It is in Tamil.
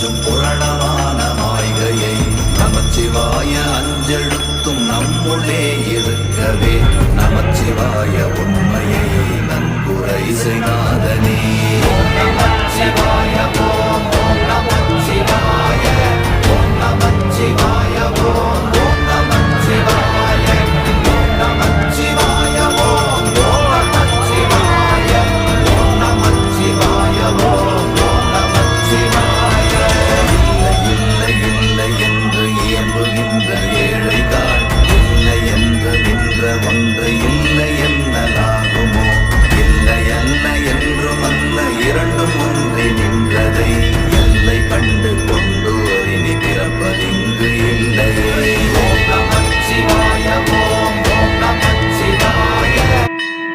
கொஞ்சும் புரணமான மாய்கையை நமச்சிவாய அஞ்செழுத்தும் நம்முள்ளே இருக்கவே. நமச்சிவாய உண்மையை நன்குரை செய்நாதனே இல்லை